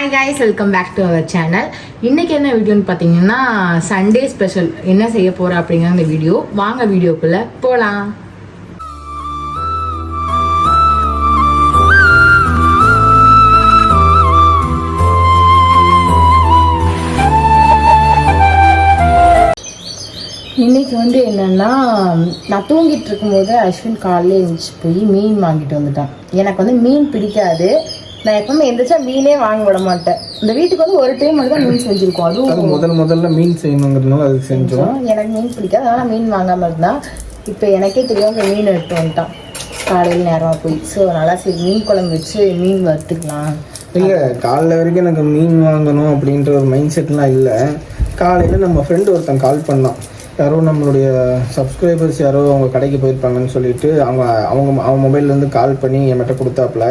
Hi guys welcome back to our channel இன்றைக்கி என்ன வீடியோன்னு பார்த்தீங்கன்னா சண்டே ஸ்பெஷல் என்ன செய்ய போகிறோம் அப்படிங்கிற அந்த வீடியோ. வாங்க வீடியோக்குள்ளே போகலாம் இன்றைக்கி வந்து என்னென்னா நான் தூங்கிட்டு இருக்கும்போது அஸ்வின் காலையில் எழுந்துச்சு போய் மீன் வாங்கிட்டு வந்துட்டான். எனக்கு வந்து மீன் பிடிக்காது. நான் எப்பவுமே எந்திரிச்சா மீனே வாங்க விட மாட்டேன். இந்த வீட்டுக்கு வந்து ஒரு டைம் மட்டும் தான் மீன் செஞ்சிருக்கோம். அதுவும் அது முதல் முதல்ல மீன் செய்யணுங்கிறதுனால அது செஞ்சோம். எனக்கு மீன் பிடிக்காது. அதனால் மீன் வாங்காமல் இருந்தான் இப்போ எனக்கே தெரியாம மீன் எடுத்து வந்துட்டான். காலையில் நேரமாக போய். ஸோ நல்லா சரி மீன் குழம்பு வச்சு மீன் வறுத்துக்கலாம். இல்லை காலைல வரைக்கும் எனக்கு மீன் வாங்கணும் அப்படின்ற ஒரு மைண்ட் செட்லாம் இல்லை. காலையில் நம்ம ஃப்ரெண்டு ஒருத்தன் கால் பண்ணான். யாரோ நம்மளுடைய சப்ஸ்கிரைபர்ஸ் யாரோ அவங்க கடைக்கு போயிருப்பாங்கன்னு சொல்லிட்டு அவங்க அவங்க அவன் மொபைல்லேருந்து கால் பண்ணி என்கிட்ட கொடுத்தாப்புல.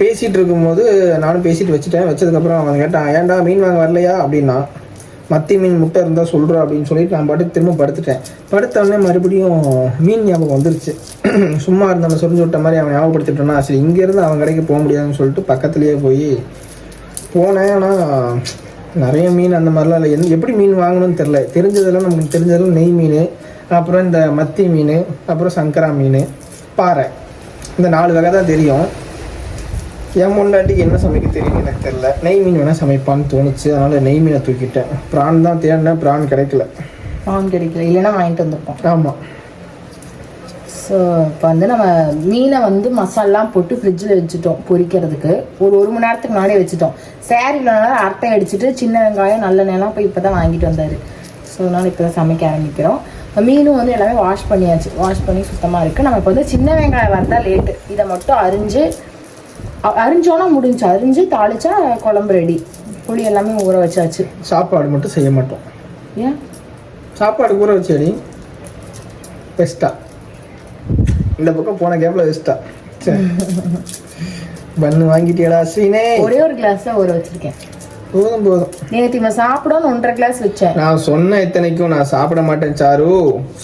பேசிகிட்டு இருக்கும்போது நானும் பேசிட்டு வச்சுட்டேன். வச்சதுக்கப்புறம் அவன் கேட்டான் ஏன்டா மீன் வாங்க வரலையா? அப்படின்னா மத்தி மீன் முட்டை இருந்தால் சொல்கிறா அப்படின்னு சொல்லிட்டு நான் பாட்டுக்கு திரும்ப படுத்துட்டேன். படுத்தவொடனே மறுபடியும் மீன் ஞாபகம் வந்துருச்சு. சும்மா இருந்தவன் சொரிஞ்சு விட்ட மாதிரி அவன் ஞாபகப்படுத்திட்டோன்னா சரி இங்கேருந்து அவன் கடைக்கு போக முடியாதுன்னு சொல்லிட்டு பக்கத்துலேயே போய் போனேன். ஆனால் நிறைய மீன் அந்த மாதிரிலாம் இல்லை. எந்த எப்படி மீன் வாங்கணும்னு தெரில தெரிஞ்சதெல்லாம் நமக்கு தெரிஞ்சதெல்லாம் நெய் மீன் அப்புறம் இந்த மத்தி மீன் அப்புறம் சங்கரா மீன் பாறை. இந்த நாலு வகை தான் தெரியும். என் முன்னாடிக்கு என்ன சமைக்க தெரியும் எனக்கு தெரில நெய் மீன் வேணால் சமைப்பான்னு தோணுச்சு. அதனால் நெய் மீனை தூக்கிட்டேன். ப்ரான் தான் தேடினேன். ப்ரான் கிடைக்கல. வாங்க கிடைக்கல. இல்லைன்னா வாங்கிட்டு வந்திருப்போம். ஆமாம் ஸோ இப்போ வந்து நம்ம மீனை வந்து மசாலாம் போட்டு ஃப்ரிட்ஜில் வச்சுட்டோம் பொரிக்கிறதுக்கு. ஒரு ஒரு மணி நேரத்துக்கு முன்னாடியே வச்சுட்டோம். சேரீல அர்த்தை அடிச்சுட்டு சின்ன வெங்காயம் நல்லெண்ணெய்லாம் போய் இப்போ தான் வாங்கிட்டு வந்தார். ஸோ அதனால் இப்போ தான் சமைக்க ஆரம்பிக்கிறோம். மீனும் வந்து எல்லாமே வாஷ் பண்ணியாச்சு. வாஷ் பண்ணி சுத்தமாக இருக்குது நம்ம இப்போ வந்து சின்ன வெங்காயம் வந்தா லேட்டு இதை மட்டும் அரிஞ்சு அரிஞ்சோன்னா முடிஞ்சு அரிஞ்சு தாளிச்சா குழம்பு ரெடி புளி எல்லாமே ஊற வச்சாச்சு. சாப்பாடு மட்டும் செய்ய மாட்டோம். ஏன்? சாப்பாடு ஊற வச்சடி பெஸ்ட்டா இந்த பக்கம் போன கேப்பில் பெஸ்ட்டா பண்ணு வாங்கிட்டியடா சீனே. ஒரே ஒரு கிளாஸ் தான் ஊற வச்சிருக்கேன். போதும் போதும். நேற்று இவன் சாப்பிடணும்னு ஒன்றரை கிளாஸ் வச்சேன். நான் சொன்ன இத்தனைக்கும் நான் சாப்பிட மாட்டேன் சாரு.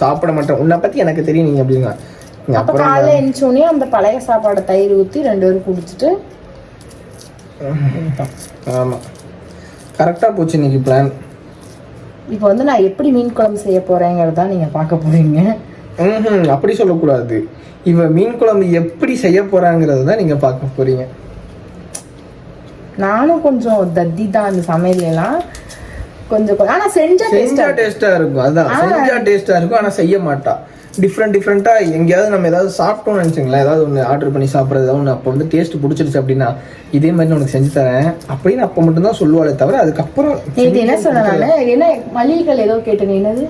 சாப்பிட மாட்டேன். உன்னை பற்றி எனக்கு தெரியும் நீ அப்படின்னா. நீ அப்ப காலைல எழுந்தோடனே அந்த பழைய சாப்பாடை தயிர் ஊத்தி ரெண்டு பேரும் குடிச்சிட்டு ஆமாம் கரெக்டாக போச்சு இன்னைக்கு பிளான் இப்போ வந்து நான் எப்படி மீன் குழம்பு செய்ய போறேங்கிறத நீங்க பார்க்க போறீங்க. ம் அப்படி சொல்லக்கூடாது. இவ மீன் குழம்பு எப்படி செய்ய போறாங்கிறது தான் நீங்கள் பார்க்க போறீங்க. நானும் கொஞ்சம் தத்தி தான் அந்த சமையல் எல்லாம் கொஞ்சம் கொ- ஆனா செஞ்சா செஞ்சா டேஸ்டா இருக்கும். அதான். செஞ்சா டேஸ்டா இருக்கும். ஆனா செய்ய மாட்டா. டிஃப்ரெண்ட் டிஃப்ரெண்டா எங்கேயாவது நம்ம ஏதாவது சாப்பிட்டோம்னு நினைச்சுங்களேன். ஏதாவது ஒன்று ஆர்டர் பண்ணி சாப்பிட்றது ஏதாவது ஒன்று அப்போ வந்து டேஸ்ட் பிடிச்சிருச்சு அப்படின்னா இதே மாதிரி நான் உனக்கு செஞ்சு தரேன். அப்படின்னு அப்போ மட்டும்தான் சொல்லுவாளே தவிர அதுக்கப்புறம் நேற்று என்ன நானு என்ன மளிகைகள் ஏதோ கேட்டேன் என்னது?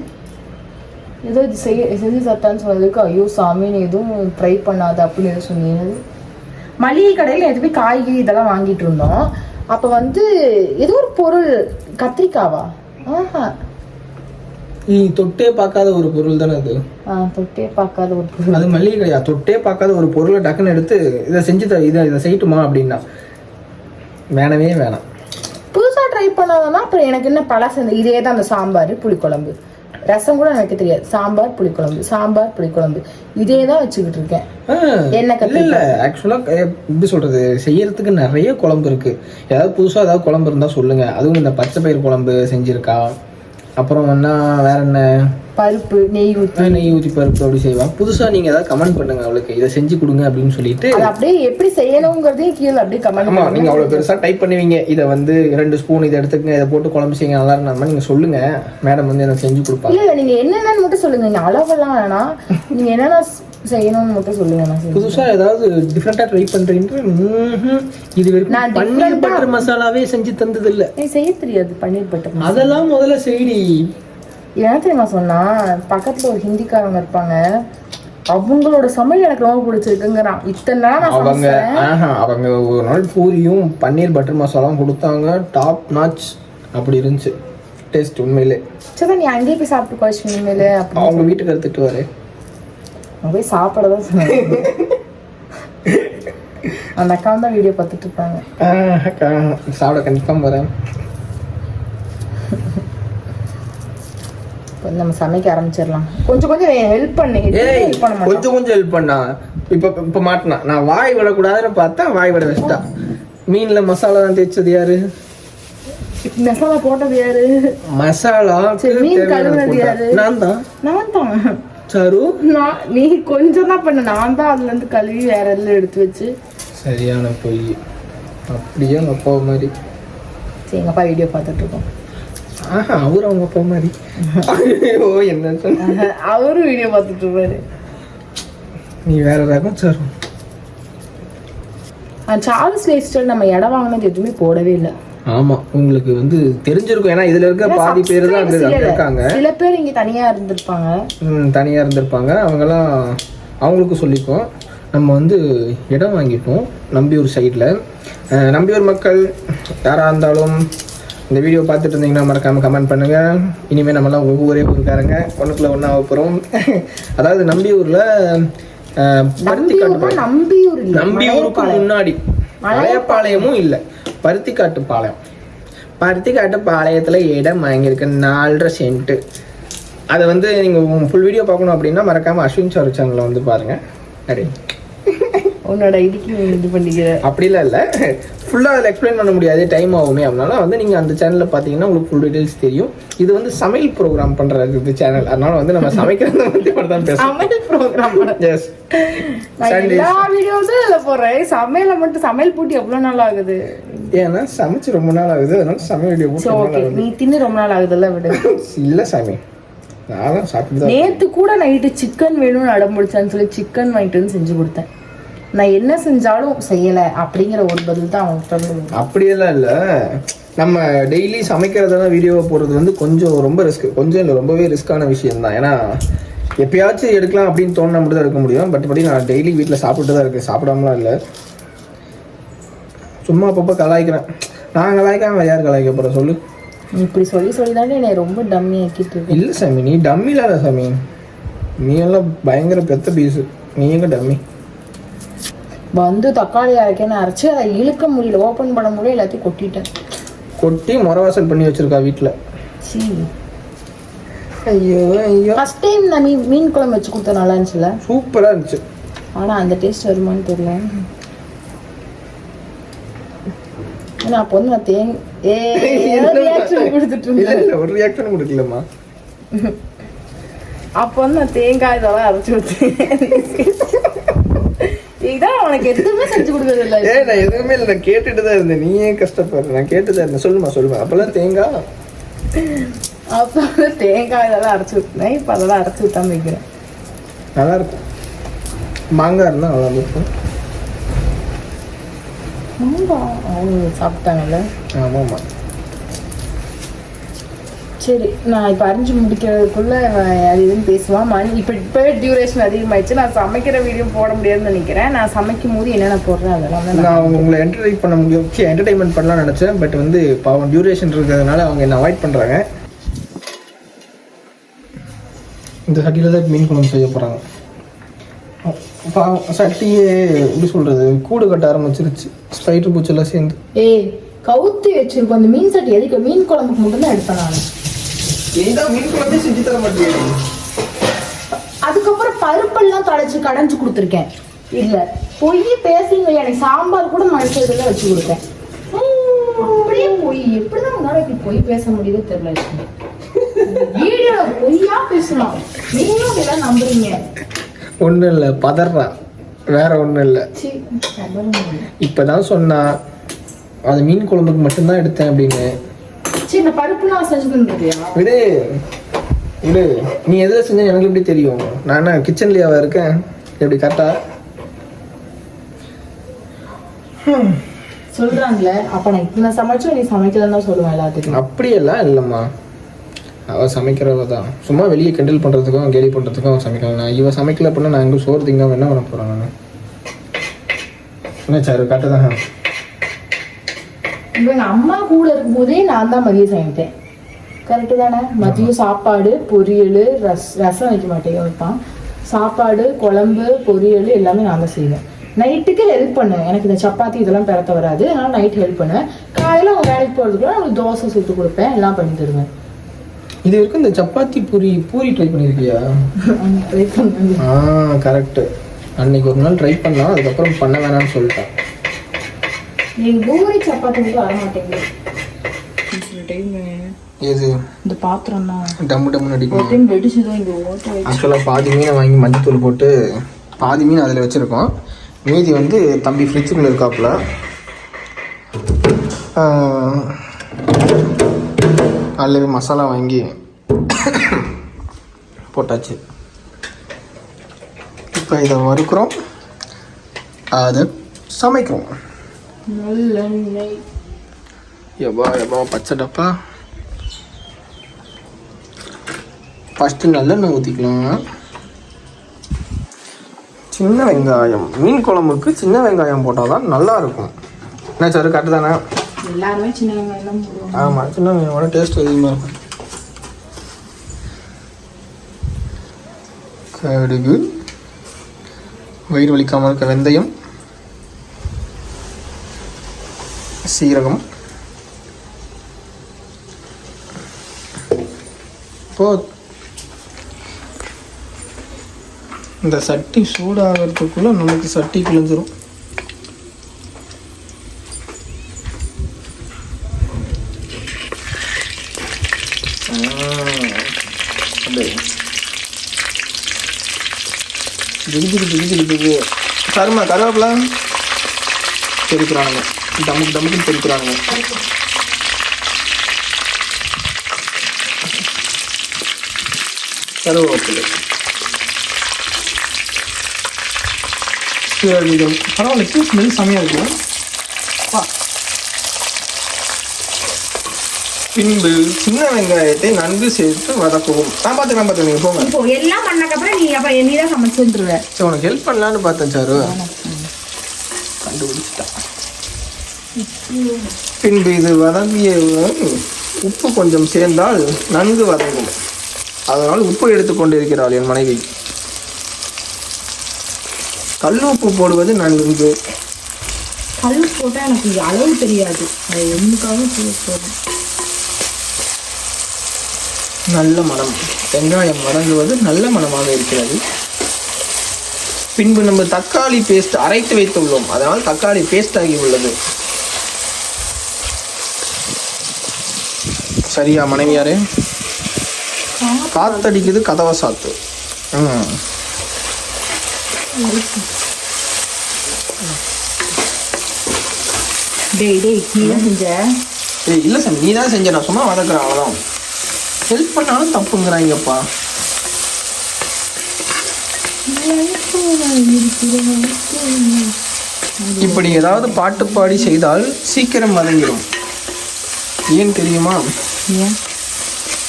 ஏதோ இது செய்ய செஞ்சு சாப்பிட்டான்னு சொன்னதுக்கு ஐயோ சாமி நீ எதுவும் ட்ரை பண்ணாத அப்படின்னு ஏதோ சொன்னீங்க மளிகை கடையில் எதுவுமே காய்கறி இதெல்லாம் வாங்கிட்டு இருந்தோம். அப்போ வந்து ஏதோ ஒரு பொருள் கத்திரிக்காவா? ஆஹா. நீ தொட்டே பார்க்காத ஒரு பொருள் தானே அது? தொட்டே பார்க்காத ஒரு பொருள். அது மல்லிகை கிடையாது தொட்டே பார்க்காத ஒரு பொருளை டக்குன்னு எடுத்து இதை செஞ்சு த இதை இதை செய்யட்டுமா அப்படின்னா? வேணவே வேணாம். புதுசா ட்ரை பண்ணாதனா அப்புறம் எனக்கு என்ன பழசு இதே தான் அந்த சாம்பார் புளிக்குழம்பு. ரசம் கூட எனக்கு தெரியாது. சாம்பார் புளிக்குழம்பு சாம்பார் புளிக்குழம்பு. இதே தான் வச்சுக்கிட்டு இருக்கேன். என்ன இல்ல இல்ல. ஆக்சுவலா எப்படி சொல்றது? செய்யறதுக்கு நிறைய குழம்பு இருக்கு. ஏதாவது புதுசா ஏதாவது குழம்பு இருந்தா சொல்லுங்க. அதுவும் இந்த பச்சை பயிர் குழம்பு செஞ்சிருக்கா? அப்புறம் என்ன வேற என்ன? பருப்பு நெய் ஊற்றி நெய் ஊற்றி பருப்பு அப்படி செய்வா புதுசா நீங்க ஏதாவது கமெண்ட் பண்ணுங்க அவளுக்கு. இதை செஞ்சு கொடுங்க அப்படின்னு சொல்லிட்டு அது அப்படியே எப்படி செய்யணுங்கிறதே கீழே அப்படியே கமெண்ட் ஆமா நீங்க அவ்வளவு பெருசா டைப் பண்ணுவீங்க. இதை வந்து ரெண்டு ஸ்பூன் இதை எடுத்துக்கங்க இதை போட்டு குழம்பு செய்யுங்க நல்லா இருந்தா மாதிரி நீங்க சொல்லுங்க. மேடம் வந்து எனக்கு செஞ்சு கொடுப்பாங்க. இல்ல இல்ல நீங்க என்னென்னு மட்டும் சொல்லுங்க. நீங்க அளவெல்லாம் வேணாம். நீங்க என்னென்ன செய்யணும்னு மட்டும் சொல்லுங்க நான் செய்றேன். புதுசா ஏதாவது டிஃப்ரெண்டா ட்ரை பண்றீங்க ம்ஹும். இது வரைக்கும் பன்னீர் பட்டர் மசாலாவே செஞ்சு தந்தது இல்ல எனக்கு செய்ய தெரியாது பன்னீர் பட்டர். அதெல்லாம் முதல்ல செய்டி. என்ன தெரியுமா சொன்னா பக்கத்துல ஒரு ஹிந்திக்காரங்க இருப்பாங்க. அவங்களோட சமையல் எனக்கு ரொம்ப பிடிச்சிருக்குங்கிறான். இத்தனை நாள் நான் அவங்க அவங்க ஒரு நாள் பூரியும் பன்னீர் பட்டர் மசாலாவும் கொடுத்தாங்க. டாப் நாச் அப்படி இருந்துச்சு. டேஸ்ட் உண்மையிலே. சரி நீ அங்கேயே போய் சாப்பிட்டு இனிமேல் அப்படி அவங்க வீட்டுக்கு எடுத்துட்டு வரேன் போய் சாப்பிட தான் சொன்னேன். அந்த அக்கா தான் வீடியோ பார்த்துட்டு இருப்பாங்க. சாப்பிட கன்ஃபார்ம் வரேன் இப்போ நம்ம சமைக்க ஆரம்பிச்சிடலாம். கொஞ்சம் கொஞ்சம் ஹெல்ப் பண்ணு. ஹெல்ப் பண்ண கொஞ்சம் கொஞ்சம் ஹெல்ப் பண்ணா. இப்ப இப்ப மாட்டினா. நான் வாய் விடக்கூடாதுன்னு பார்த்தா வாய் விட வச்சுட்டா. மீன்ல மசாலா தான் தேய்ச்சது யாரு? மசாலா போட்டது யாரு? மசாலா மீன் கழுவுனது யாரு? நான் தான். நான் தான். சாரு? நான் நீ கொஞ்சம் தான் பண்ண. நான் தான் அதுல இருந்து கழுவி வேற எல்லாம் எடுத்து வச்சு. சரியான பொய். அப்படியே அவங்க அப்பா மாதிரி. சரி எங்க அப்பா வீடியோ பார்த்துட்டு இருக்கோம். அவர் அவங்க அப்பா மாதிரி. ஐயோ என்ன அவரும் வீடியோ பார்த்துட்டு இருப்பாரு நீ வேற ரகம் சாரு. சார்ல்ஸ் லைஃப் நம்ம இடம் வாங்கினது எதுவுமே போடவே இல்லை. ஆமா உங்களுக்கு வந்து தெரிஞ்சிருக்கும். ஏன்னா இதுல இருக்க பாதி பேர் தான் அங்க இருக்காங்க. சில பேர் இங்க தனியா இருந்திருப்பாங்க. ம், தனியா இருந்திருப்பாங்க. அவங்கெல்லாம் அவங்களுக்கு சொல்லிப்போம். நம்ம வந்து இடம் வாங்கிப்போம். நம்பியூர் சைடில் நம்பியூர் மக்கள் யாராக இருந்தாலும் இந்த வீடியோ பார்த்துட்டு இருந்தீங்கன்னா மறக்காம கமெண்ட் பண்ணுங்க. இனிமேல் நம்மலாம் ஒவ்வொரு ஊருக்காரங்க. ஒன்றுக்குள்ள ஒன்றா போகிறோம் அதாவது நம்பியூரில் பருத்தி காட்டு நம்பியூர்னா நம்பியூர் நம்பியூருக்கு முன்னாடி மலையப்பாளையமும் இல்லை பருத்திக்காட்டு பாளையம். பருத்திக்காட்டு பாளையத்தில் இடம் வாங்கியிருக்கு நாலரை சென்ட்டு. அதை வந்து நீங்கள் ஃபுல் வீடியோ பார்க்கணும் அப்படின்னா மறக்காமல் அஸ்வின் சார் சேனலில் வந்து பாருங்கள் அடே உன்னோட இதுக்கு இது பண்ணிக்கிற. அப்படிலாம் இல்லை. ஃபுல்லாக அதில் எக்ஸ்பிளைன் பண்ண முடியாது டைம் ஆகுமே. அதனால வந்து நீங்கள் அந்த சேனலில் பார்த்தீங்கன்னா உங்களுக்கு ஃபுல் டீடைல்ஸ் தெரியும். இது வந்து சமையல் ப்ரோக்ராம் பண்ணுறது இது சேனல் அதனால வந்து நம்ம சமைக்கிறத பற்றி தான் பேசுவோம் சமையல் ப்ரோக்ராம் எஸ் எல்லா வீடியோஸும் இதுல போடுறேன். சமையல மட்டும் சமையல் போட்டு எவ்வளவு நாள் ஆகுது? ஏன்னா சமைச்சு ரொம்ப நாள் ஆகுது. அதனால சமையல் வீடியோ போட்டு ஓகே நீ தின்னு ரொம்ப நாள் ஆகுதுல்ல விடு. இல்லை சாமி. நான் சாப்பிட்டு நேத்து கூட நைட்டு சிக்கன் வேணும்னு அடம்பிடிச்சான்னு சொல்லி சிக்கன் வாங்கிட்டு வந்து செஞ்சு கொடுத்தேன். நான் என்ன செஞ்சாலும் செய்யல அப்படிங்கிற ஒரு பதில் தான் அவங்க சொல்லுவாங்க. அப்படியெல்லாம் இல்லை. நம்ம டெய்லி சமைக்கிறதெல்லாம் வீடியோவை போடுறது வந்து கொஞ்சம் ரொம்ப ரிஸ்க் கொஞ்சம் இல்லை ரொம்பவே ரிஸ்க்கான விஷயம் தான் ஏன்னா எப்பயாச்சும் எடுக்கலாம் அப்படின்னு தோணுனா மட்டும் தான் எடுக்க முடியும். பட் படி நான் டெய்லி வீட்டில் சாப்பிட்டு தான் இருக்கேன். சாப்பிடாமலாம் இல்லை. சும்மா அப்பப்போ கலாய்க்கிறேன். நான் கலாய்க்காம யார் கலாய்க்க போகிற சொல்லு. இப்படி சொல்லி சொல்லி தானே என்னை ரொம்ப டம்மி ஆக்கிட்டு இருக்கு. இல்லை சாமி நீ டம்மி இல்லாத சாமி. நீ எல்லாம் பயங்கர பெத்த பீஸு நீ எங்க டம்மி வந்து தக்காளி அரைக்கன்னு அரைச்சு அதை இழுக்க முடியல ஓப்பன் பண்ண முடியல எல்லாத்தையும் கொட்டிட்டேன். கொட்டி முறவாசல் பண்ணி வச்சிருக்கா வீட்டில் சீ. ஐயோ ஐயோ. ஃபர்ஸ்ட் டைம் நான் மீன் மீன் குழம்பு வச்சு கொடுத்தேன் நல்லா இருந்துச்சுல? சூப்பராக இருந்துச்சு. ஆனா அந்த டேஸ்ட் வருமான்னு தெரியல. ஏன்னா அப்போ வந்து நான் தேங் ஏ ரியாக்ஷன் கொடுத்துட்டு இருந்தேன். ஒரு ரியாக்ஷன் கொடுக்கலம்மா. அப்போ வந்து நான் தேங்காய் இதெல்லாம் அரைச்சி ஊற்றேன் இதான் உனக்கு எதுவுமே செஞ்சு கொடுக்கறது இல்லை ஏ நான் எதுவுமே இல்லை. நான் கேட்டுட்டு தான் இருந்தேன். நீ ஏன் கஷ்டப்படுற? நான் கேட்டு தான் இருந்தேன். சொல்லுமா சொல்லுமா. அப்போல்லாம் தேங்காய் அப்போ தேங்காய் இதெல்லாம் அரைச்சி ஊற்றினேன் இப்போ அதெல்லாம் அரைச்சி ஊற்றாம வைக்கிறேன். நல்லா இருக்கும் மாங்காய் இருந்தால் நல்லா இருக்கும் ஆமா, அவங்க சாப்பிட்டாங்கல்ல? ஆமாம்மா. சரி நான் இப்போ அரிஞ்சு முடிக்கிறதுக்குள்ள அது இதுன்னு பேசுவான் மணி இப்போ இப்போ டியூரேஷன் அதிகமாயிடுச்சு. நான் சமைக்கிற வீடியோ போட முடியாதுன்னு நினைக்கிறேன். நான் சமைக்கும் போது என்னென்ன போடுறேன் அதெல்லாம் நான் நான் உங்களை என்டர்டைன் பண்ண முடியும். என்டர்டைன்மெண்ட் பண்ணலாம்னு நினச்சேன். பட் வந்து பாவம் டியூரேஷன் இருக்கிறதுனால அவங்க என்ன அவாய்ட் பண்ணுறாங்க இந்த சட்டியில் தான் மீன் குழம்பு செய்ய போகிறாங்க சட்டியே எப்படி சொல்கிறது கூடு கட்ட ஆரம்பிச்சிருச்சு. ஸ்பைட்ரு பூச்செல்லாம் சேர்ந்து. ஏய் கவுத்தி வச்சிருக்கோம். அந்த மீன் சட்டி எதுக்கு? மீன் குழம்புக்கு மட்டும் தான் எடுப்பேன் நான். நீதான் மீன் குழம்பே செஞ்சு தர மாட்டேங்க அதுக்கப்புறம் பருப்பெல்லாம் தழைச்சு கடைஞ்சு கொடுத்துருக்கேன். இல்ல பொய் பேசுங்க எனக்கு சாம்பார் கூட மனுஷத்துல வச்சு கொடுத்தேன். அப்படியே பொய். எப்படிதான் உன்னால இப்படி பொய் பேச முடியுதோ தெரியல வீடியோ பொய்யா பேசலாம். நீங்களும் அப்படிலாம் நம்புறீங்க. ஒன்றும் இல்லை பதறா. வேற ஒன்றும் இல்லை. சீ, நம்புறீங்க. இப்போ தான் சொன்னா அது மீன் குழம்புக்கு மட்டும்தான் எடுத்தேன் அப்படின்னு. சரி இந்த பருப்புலாம் செஞ்சு விடு. விடு நீ எதில் செஞ்ச எனக்கு எப்படி தெரியும்? நான் என்ன கிச்சன்லேயாவா இருக்கேன்? எப்படி கரெக்டா சொல்றாங்களே அப்ப நான் இத்தனை சமைச்சும் நீ சமைக்கலன்னு சொல்லுவேன் எல்லாத்துக்கும். அப்படியெல்லாம் இல்லைம்மா. அவள் சமைக்கிறவ தான். சும்மா வெளியே கிண்டல் பண்ணுறதுக்கும் கேலி பண்ணுறதுக்கும் அவள் சமைக்கலாம் நான் இவ சமைக்கல அப்படின்னா நான் எங்கே சோறு திங்காம என்ன பண்ண போகிறேன் நான்? என்ன சார் கரெக்டு தான். இப்போ எங்க அம்மா கூட இருக்கும்போதே நான் தான் மதியம் சமைப்பேன். கரெக்டு தானே? மதியம் சாப்பாடு பொரியல் ரஸ் ரசம் வைக்க மாட்டேன். வைப்பான் சாப்பாடு குழம்பு பொரியல் எல்லாமே நான் தான் செய்வேன். நைட்டுக்கு ஹெல்ப் பண்ணுவேன். எனக்கு இந்த சப்பாத்தி இதெல்லாம் பெறத்த வராது அதனால நைட் ஹெல்ப் பண்ணுவேன். காலையில் அவங்க வேலைக்கு போகிறதுக்குள்ள அவங்களுக்கு தோசை சுட்டு கொடுப்பேன். எல்லாம் பண்ணி தருவேன். இது வரைக்கும் இந்த சப்பாத்தி பூரி பூரி ட்ரை பண்ணியிருக்கியா ட்ரை பண்ணுவேன் ஆ கரெக்டு அன்னைக்கு ஒரு நாள் ட்ரை பண்ணலாம் அதுக்கப்புறம் பண்ண வேணாம்னு சொல்லிட்டேன். நீங்க பூரி சப்பாத்தி மட்டும் வர மாட்டேங்குது. சில டைம் இந்த பாத்திரம் தான். டம்மு டம்முன்னு அடிக்கும் டைம் வெடிச்சுதான் இங்க ஓட்ட. ஆக்சுவலாக பாதி மீனை வாங்கி மஞ்சத்தூள் போட்டு பாதி மீன் அதில் வச்சுருக்கோம். மீதி வந்து தம்பி ஃப்ரிட்ஜுக்குள்ளே இருக்காப்புல. அதில் மசாலா வாங்கி போட்டாச்சு. இப்போ இதை வறுக்கிறோம். அதை சமைக்கிறோம். நல்லெண்ணெய். எவ்வா எவ்வா பச்சை டப்பா ஃபஸ்ட்டு நல்லெண்ணெய் ஊற்றிக்கலாம் சின்ன வெங்காயம். மீன் குழம்புக்கு சின்ன வெங்காயம் போட்டால் தான் நல்லா இருக்கும் என்ன சார் கரெக்டு தானே? எல்லாருமே சின்ன வெங்காயம் ஆமாம் சின்ன வெங்காயோட டேஸ்ட் அதிகமாக இருக்கும். கடுகு. வயிறு வலிக்காமல் இருக்க வெந்தயம். சீரகம். இப்போ இந்த சட்டி சூடாகிறதுக்குள்ள நமக்கு சட்டி கிழிஞ்சிரும். அப்படியே. திகு திகு திகு டமுக்கு டமுக்குன்னு பெருக்கிறானுங்க கருவேப்பிலை சீரகம் பரவாயில்ல டூ ஸ்மெல் செம்மையாக இருக்கும் பின்பு சின்ன வெங்காயத்தை நன்கு சேர்த்து வதக்கவும். நான் பார்த்துக்கலாம் பார்த்து நீங்கள் போங்க. இப்போ எல்லாம் பண்ணக்கப்புறம் நீ அப்ப நீ தான் சமைச்சுருவ சரி உனக்கு ஹெல்ப் பண்ணலான்னு பார்த்தேன் சாரு. பின்பு இது வதங்கிய உப்பு கொஞ்சம் சேர்ந்தால் நன்கு வதங்கும். அதனால் உப்பு எடுத்துக்கொண்டிருக்கிறாள் என் மனைவி. கல் உப்பு போடுவது நன்கு. கல் போட்டா எனக்கு அளவு தெரியாது. அது ஒன்றுக்காக போதும் நல்ல மனம். வெங்காயம் வதங்குவது நல்ல மனமாக இருக்கிறது. பின்பு நம்ம தக்காளி பேஸ்ட் அரைத்து வைத்துள்ளோம். அதனால் தக்காளி பேஸ்ட் ஆகி உள்ளது. சரியா மனைவியாரே? காத்தடிக்குது கதவை சாத்து. ம். இல்லை சார் நீ தான் செஞ்ச. நான் சும்மா வதக்குறேன் அவ்வளோதான் ஹெல்ப் பண்ணாலும் தப்புங்கிறாங்கப்பா. இப்படி ஏதாவது பாட்டு பாடி செய்தால் சீக்கிரம் வதங்கிடும் ஏன் தெரியுமா?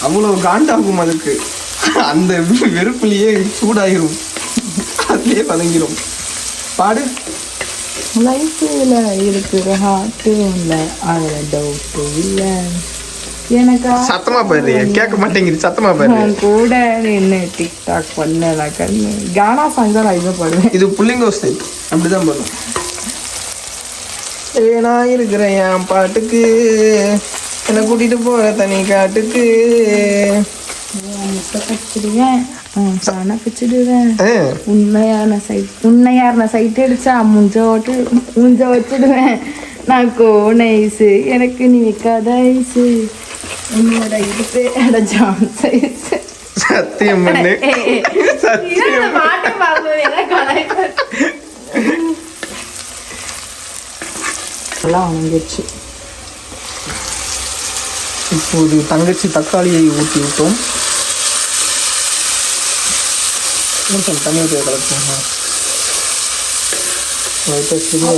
அவ்வளோ காண்டாகும் அதுக்கு. அந்த வெறுப்புலயே சூடாயிரும். அதுலயே வதங்கிடும் பாடு. லைஃப்ல இருக்கிற ஹார்ட்டு இல்லை அதில் டவுட்டு இல்லை. எனக்கா சத்தமா போயிடுறிய கேட்க மாட்டேங்குது. சத்தமா நான் கூட நின்று டிக்டாக் பண்ண நான் கண்ணு. கானா சாங் தான் நான் பாடுவேன். இது புள்ளிங்கோ ஸ்டைல் அப்படிதான் பண்ணும் ஏனா இருக்கிறேன் என் பாட்டுக்கு? என்னை கூட்டிட்டு போற தனி காட்டுக்கு. முட்டை கச்சிடுவேன் சாண பிச்சிடுவேன் உண்மையான சைட் உண்மையான சைட் அடிச்சா முஞ்ச ஓட்டு முஞ்ச வச்சிடுவேன். நான் கோனைஸு எனக்கு நீ வைக்காத ஐஸு உன்னோட இடுப்பு அடைச்சான் சைஸ் சத்தியம் பண்ணு. சத்தியம் பாட்டு பார்க்கும்போது என்ன கலாய்ப்பு எல்லாம் வாங்கிடுச்சு இப்போது தங்கச்சி தக்காளியை ஊற்றி விட்டோம் கொஞ்சம் தண்ணி ஊற்றி கலக்குமா லைட்டாக வச்சுக்கோங்க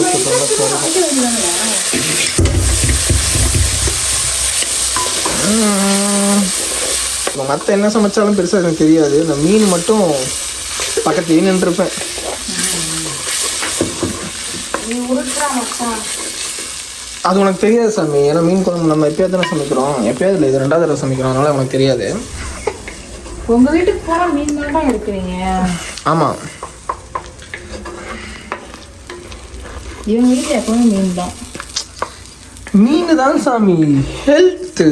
மற்ற என்ன சமைச்சாலும் பெருசாக எனக்கு தெரியாது. இந்த மீன் மட்டும் பக்கத்துலேயே நின்றுருப்பேன். அது உனக்கு தெரியாது சாமி. ஏன்னா மீன் குழம்பு நம்ம எப்பயாவது தானே சமைக்கிறோம். எப்பயாவது இல்லை இது ரெண்டாவது தடவை சமைக்கிறோம். அதனால உனக்கு தெரியாது. உங்க வீட்டுக்கு போனா மீன் தான் எடுக்கிறீங்க. ஆமாம் இவங்க வீட்டுல எப்பவுமே மீன் தான். மீன் தான் சாமி. ஹெல்த்து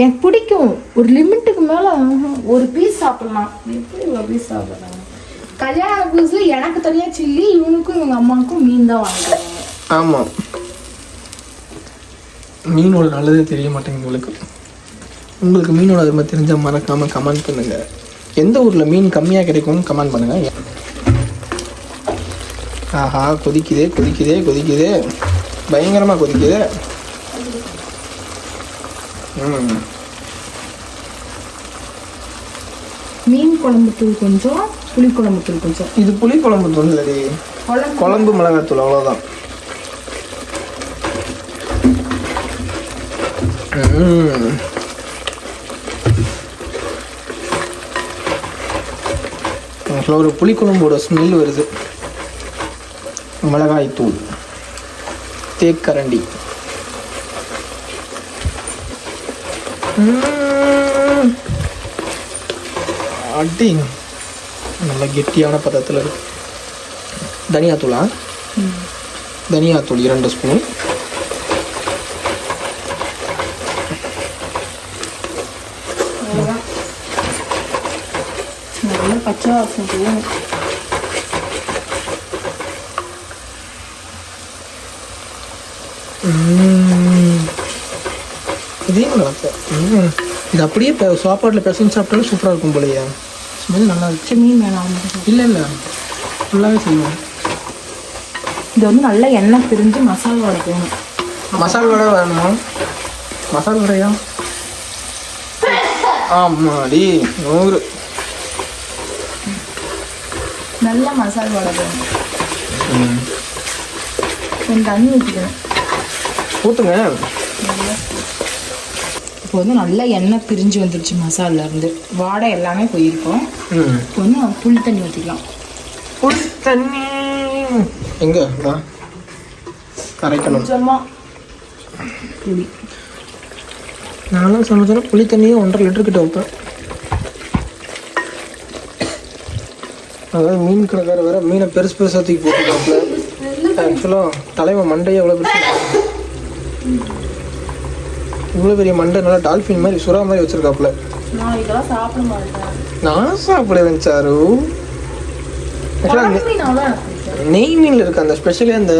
எனக்கு பிடிக்கும். ஒரு லிமிட்டுக்கு மேல ஒரு பீஸ் சாப்பிடலாம். எப்படி ஒரு பீஸ் சாப்பிடலாம் கல்யாண புதுசுல எனக்கு தனியா சில்லி இவனுக்கும் இவங்க அம்மாவுக்கும் மீன் தான் வாங்குறாங்க ஆமாம் மீனோட நல்லதே தெரிய மாட்டேங்குது உங்களுக்கு? உங்களுக்கு மீனோட அருமை தெரிஞ்சால் மறக்காமல் கமெண்ட் பண்ணுங்க. எந்த ஊரில் மீன் கம்மியாக கிடைக்கும்னு கமெண்ட் பண்ணுங்க. ஆஹா கொதிக்குதே கொதிக்குதே கொதிக்குதே. பயங்கரமாக கொதிக்குதே. ம். மீன் குழம்பு தூள் கொஞ்சம் புளி குழம்பு தூள் கொஞ்சம். இது புளி குழம்பு தூள் இல்லடி. குழம்பு. குழம்பு மிளகாத்தூள் அவ்வளோதான் actually ஒரு புளிக்குழம்போட ஸ்மெல் வருது. மிளகாய் தூள் தேக்கரண்டி. அடி. நல்ல கெட்டியான பதத்தில் இருக்கு. தனியாத்தூளா? தனியாத்தூள் இரண்டு ஸ்பூன் வாசம் போகணும் இதையும் ம். இது அப்படியே இப்போ சாப்பாட்டில் பிசைஞ்சு சாப்பிட்டாலும் சூப்பராக இருக்கும் போலையா. ஸ்மெல் நல்லா இருக்கு. மீன் வேணாம் இல்லை இல்லை. ஃபுல்லாகவே செய்வோம் இது வந்து நல்ல எண்ணெய் பிரிஞ்சு மசாலாவோட போகணும் மசால் வடை வேணுமா? மசால் வடையா? ஆமாடி. நூறு. நல்ல மசால் வடை போகணும் கொஞ்சம் தண்ணி ஊற்றிக்கணும் ஊற்றுங்க இப்போ வந்து நல்ல எண்ணெய் பிரிஞ்சு வந்துருச்சு மசாலில் இருந்து வாடை எல்லாமே போயிருக்கோம் இப்போ வந்து புளி தண்ணி ஊற்றிக்கலாம் புளி தண்ணி எங்கே கரைக்கணும் கொஞ்சமாக புளி நானும் சமைச்சேன்னா புளி தண்ணியும் ஒன்றரை லிட்டர் கிட்ட வைப்பேன் அதாவது மீன் கடைக்கார வேற மீனை பெருசு பெருசாக தூக்கி போட்டுருக்காப்புல. ஆக்சுவலாக தலைவன் மண்டையை எவ்வளோ பெருசு. இவ்வளோ பெரிய மண்டை நல்லா டால்ஃபின் மாதிரி சுறா மாதிரி வச்சிருக்காப்புல. நான் சாப்பிடுவேன் சாரு. நெய் மீனில் இருக்க அந்த ஸ்பெஷலி அந்த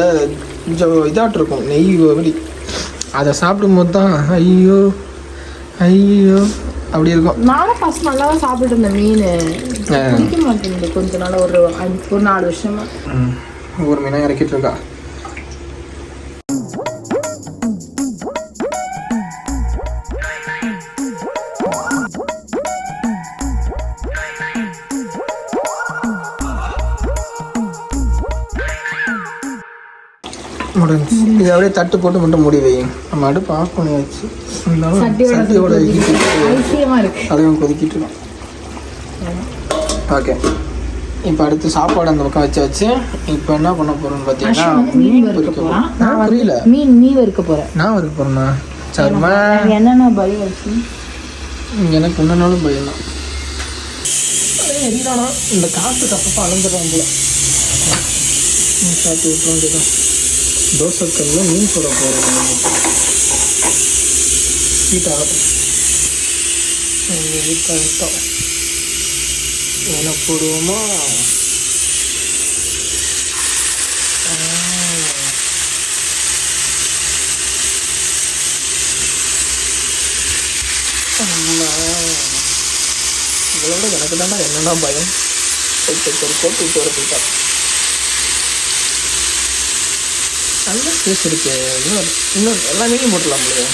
இதாட்டு இருக்கும் நெய் வடி. அதை சாப்பிடும்போது தான் ஐயோ ஐயோ. அப்படி இருக்கும். நானும் ஃபர்ஸ்ட் நல்லா தான் சாப்பிட்டு இருந்தேன் மீன். ஆ. பிடிக்க மாட்டேங்குது. கொஞ்ச நாள் ஒரு அஞ்சு- ஒரு நாலு வருஷமா. ஒரு மீனாக இறக்கிட்டு இருக்கா? முடிஞ்சு இது அப்படியே தட்டு போட்டு மட்டும் மூடி வை. நம்ம அடுப்பு ஆஃப் பண்ணி இருந்தாலும் சட்டியோட இருக்கு. தலைவன் கொதிக்கிட்டு இருக்கான் ஓகே. இப்போ அடுத்து சாப்பாடு அந்த பக்கம் வச்சு வச்சு இப்போ என்ன பண்ண போறோம்னு பார்த்தீங்கன்னா மீன் வறுக்க போறான். நான் புரியல. மீன் மீன் வறுக்க போறேன். நான் வறுக்க போறேன்னா எனக்கு என்னென்ன பயம் வச்சு எனக்கு ஒன்றுனாலும் பயம் தான். எரியிலானா இந்த காற்று தப்பப்போ அழுந்துடுறான் போல. சாப்பிட்டு விட்டுற வேண்டியதான் தோசை கல்லில் மீன் போட போகிறோம் ஹீட் ஆகட்டும் ஹீட் ஆகட்டும் என்ன போடுவோமா ஆ. அம்மா. இவளை விட எனக்கு தாண்டா என்னடா பயம் போட்டு ஒரு கோட்டு விட்டு வர போயிட்டா நல்ல ஸ்பேஸ் இருக்கு இன்னும் இன்னும் எல்லா மீனையும் போட்டுலாம் முடியாது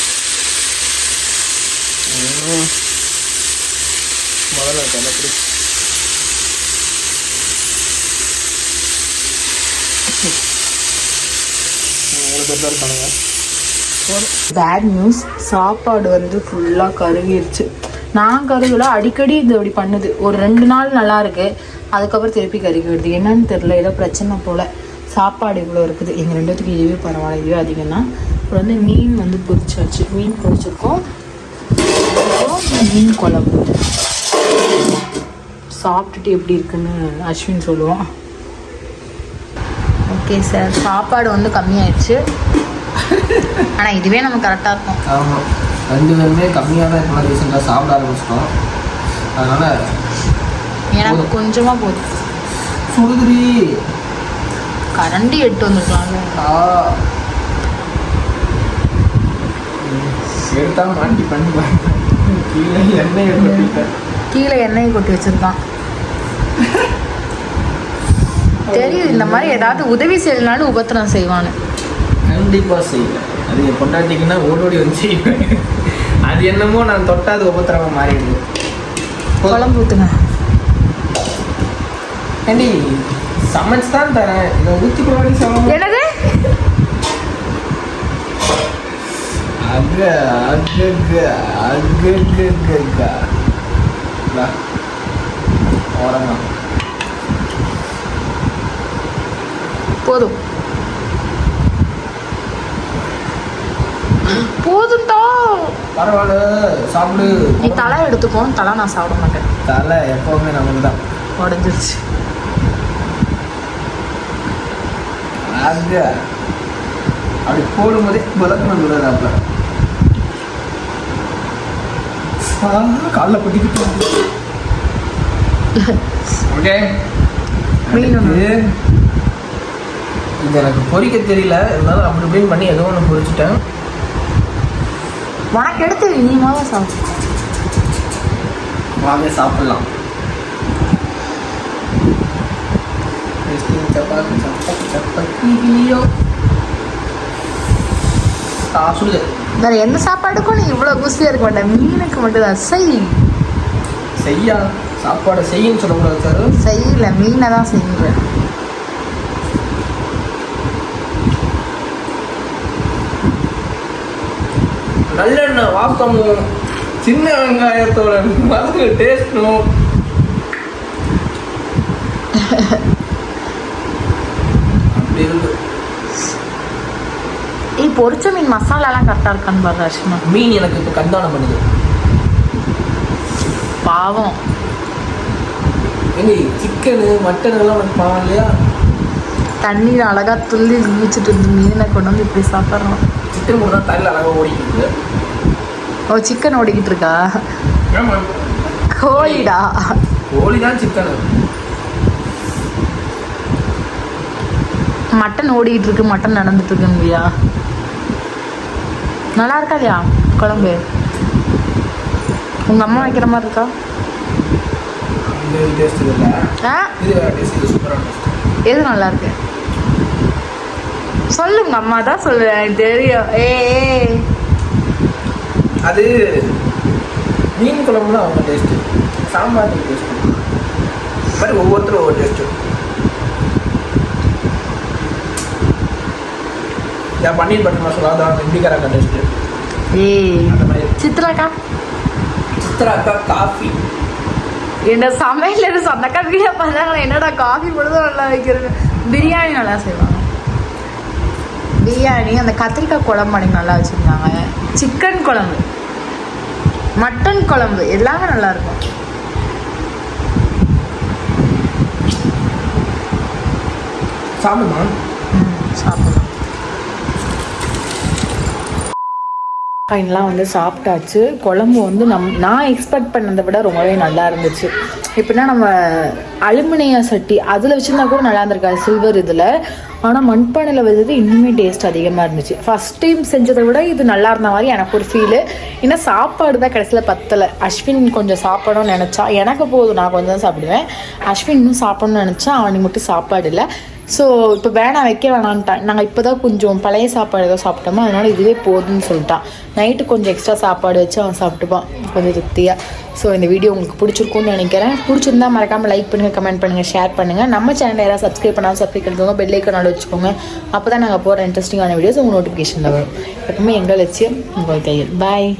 முதல்ல இருக்கு மூணு பேர் தான் இருக்கானுங்க பேட் நியூஸ் சாப்பாடு வந்து ஃபுல்லாக கருகிருச்சு. நான் கருகல அடிக்கடி இது அப்படி பண்ணுது. ஒரு ரெண்டு நாள் நல்லா இருக்கு. அதுக்கப்புறம் திருப்பி கருகி வருது. என்னன்னு தெரில ஏதோ பிரச்சனை போல. சாப்பாடு இவ்வளோ இருக்குது. எங்கள் ரெண்டுத்துக்கு இதுவே பரவாயில்ல. இதுவே அதிகம்னா அப்புறம் வந்து மீன் வந்து பொரிச்சாச்சு. மீன் பொரிச்சிருக்கோம். மீன் குழம்பு. சாப்பிட்டுட்டு எப்படி இருக்குன்னு அஸ்வின் சொல்லுவோம் ஓகே சார் சாப்பாடு வந்து கம்மியாயிடுச்சு. ஆனால் இதுவே நம்ம கரெக்டாக இருக்கும். ஆமாம் ரெண்டு பேருமே கம்மியாக தான் இப்போ ரீசெண்டாக சாப்பிட ஆரம்பிச்சிட்டோம். அதனால் எனக்கு கொஞ்சமாக போதும். சுடுதுரி. கரண்டி எடுத்து வந்துருக்கலாம்ல. எடுத்தாலும் மாட்டி பண்ணி கீழே எண்ணெய் கீழே எண்ணெயை கொட்டி வச்சிருக்கான் தெரியுது இந்த மாதிரி ஏதாவது உதவி செய்யலனாலும் உபத்திரம் செய்வான்னு கண்டிப்பாக செய்வேன். அது என் பொண்டாட்டிக்குன்னா ஓடோடி வந்து செய்வேன். அது என்னமோ நான் தொட்டா அது உபத்திரமா மாறிடுது குழம்பு ஊத்துங்க. ஏண்டி சமைச்சு தான் தரேன். இதை ஊற்றி சமைச்சு என்னது? அக அகக அகககக வா. ஓரமா. போதும். போதும்டா. பரவாயில்ல சாப்பிடு. நீ தலை எடுத்துக்கோ தலை நான் சாப்பிட மாட்டேன். தலை எப்பவுமே நமக்கு தான். உடஞ்சிருச்சு. அப்படி போடும்போதே பலக்கணும் விடாதாப்ல காலில் பட்டிக்கிட்டு ஓகே. இது எனக்கு பொரிக்க தெரியல. இருந்தாலும் அப்படி இப்படின்னு பண்ணி ஏதோ ஒன்று பொரிச்சிட்டேன் உனக்கு எடுத்து நீ முதல்ல சாப்பிடு. வாங்க சாப்பிடலாம். சப்பாத்தி சப்பாத்தி சப்பாத்தியோ ஆ சுடுது வேற எந்த சாப்பாடுக்கும் நீ இவ்வளவு குசியா இருக்க மாட்டேன் மீனுக்கு மட்டும் தான் செய். செய்யா. சாப்பாடை செய்யுன்னு சொல்லக்கூடாது சார். செய்யல. மீனை தான் செய்யுங்க நல்லெண்ணெய் வாசமும் சின்ன வெங்காயத்தோட மருந்து டேஸ்ட்டும் அப்படி இருக்கு ஏய் பொரிச்ச மீன் மசாலாலாம் கரெக்டாக இருக்கான்னு பாரு ரஷ்மா மீன் எனக்கு இப்போ கந்தானம் பண்ணுது. பாவம். ஏங்க சிக்கனு மட்டன் எல்லாம் உனக்கு பாவம் இல்லையா? தண்ணீர் அழகா துள்ளி குதிச்சுட்டு இருந்து மீனை கொண்டு வந்து இப்படி சாப்பிட்றோம். சிக்கன் கூட தான் தரையில் அழகாக ஓடிக்கிட்டு இருக்கு. ஓ சிக்கன் ஓடிக்கிட்டு இருக்கா? ஆமா. கோழிடா. கோழி தான் சிக்கனு மட்டன் ஓடிக்கிட்டு இருக்கு மட்டன் நடந்துட்டு இருக்குங்கய்யா. நல்லா இருக்கா இல்லையா குழம்பு? உங்க அம்மா வைக்கிற மாதிரி இருக்கா எது நல்லா இருக்கு சொல்லு உங்க அம்மா தான் சொல்லு எனக்கு தெரியும். ஏ அது மீன் குழம்பு தான் அவங்க டேஸ்ட்டு சாம்பார் டேஸ்ட்டு மாதிரி ஒவ்வொருத்தரும் ஒவ்வொரு டேஸ்ட்டு ஏன் பன்னீர் பட்டர் மசாலா தான் டேஸ்ட்டு ஏய் அந்த மாதிரி. சித்ராக்கா? சித்ராக்கா காஃபி. என்ன சமையல் சொந்தக்கா வீடியோ பார்த்தாங்களா என்னடா காஃபி பொழுதும் நல்லா வைக்கிறது? பிரியாணி நல்லா செய்வாங்க. பிரியாணி அந்த கத்திரிக்காய் குழம்பு அன்னைக்கு நல்லா வச்சுருந்தாங்க. சிக்கன் குழம்பு. மட்டன் குழம்பு. எல்லாமே நல்லா இருக்கும். சாப்பிடுமா? சாப்பிடலாம். ஃபைனலாக வந்து சாப்பிட்டாச்சு. குழம்பு வந்து நம் நான் எக்ஸ்பெக்ட் பண்ணதை விட ரொம்பவே நல்லா இருந்துச்சு. எப்படின்னா நம்ம அலுமினிய சட்டி அதில் வச்சுருந்தா கூட நல்லா இருந்திருக்காது சில்வர் இதில். ஆனால் மண்பானையில் வச்சது இன்னுமே டேஸ்ட் அதிகமாக இருந்துச்சு. ஃபஸ்ட் டைம் செஞ்சதை விட இது நல்லா இருந்த மாதிரி எனக்கு ஒரு ஃபீலு ஏன்னா சாப்பாடு தான் கடைசியில் பத்தலை. அஸ்வின் கொஞ்சம் சாப்பிடணும்னு நினச்சா எனக்கு போதும் நான் கொஞ்சம் தான் சாப்பிடுவேன். அஸ்வின் இன்னும் சாப்பிடணும்னு நினச்சா அவனுக்கு மட்டும் சாப்பாடு இல்லை. ஸோ இப்போ வேணாம் வைக்க வேணான்ட்டான் நாங்கள் இப்போ தான் கொஞ்சம் பழைய சாப்பாடு ஏதோ சாப்பிட்டோமோ அதனால் இதுவே போதும்னு சொல்லிட்டான் நைட்டு கொஞ்சம் எக்ஸ்ட்ரா சாப்பாடு வச்சு அவன் சாப்பிட்டுப்பான். கொஞ்சம் திருப்தியாக ஸோ இந்த வீடியோ உங்களுக்கு பிடிச்சிருக்கும்னு நினைக்கிறேன். பிடிச்சிருந்தா மறக்காமல் லைக் பண்ணுங்கள் கமெண்ட் பண்ணுங்கள் ஷேர் பண்ணுங்கள் நம்ம சேனல் யாராவது சப்ஸ்கிரைப் பண்ணாலும் சப்ஸ்கிரைப் பண்ணிக்கோங்க பெல் ஐக்கனோட வச்சுக்கோங்க. அப்போ தான் நாங்கள் போகிற இன்ட்ரெஸ்டிங்கான வீடியோஸ் உங்கள் நோட்டிஃபிகேஷனில் வரும். எப்பவுமே எங்கள் லட்சியம் உங்கள் கையில். பாய்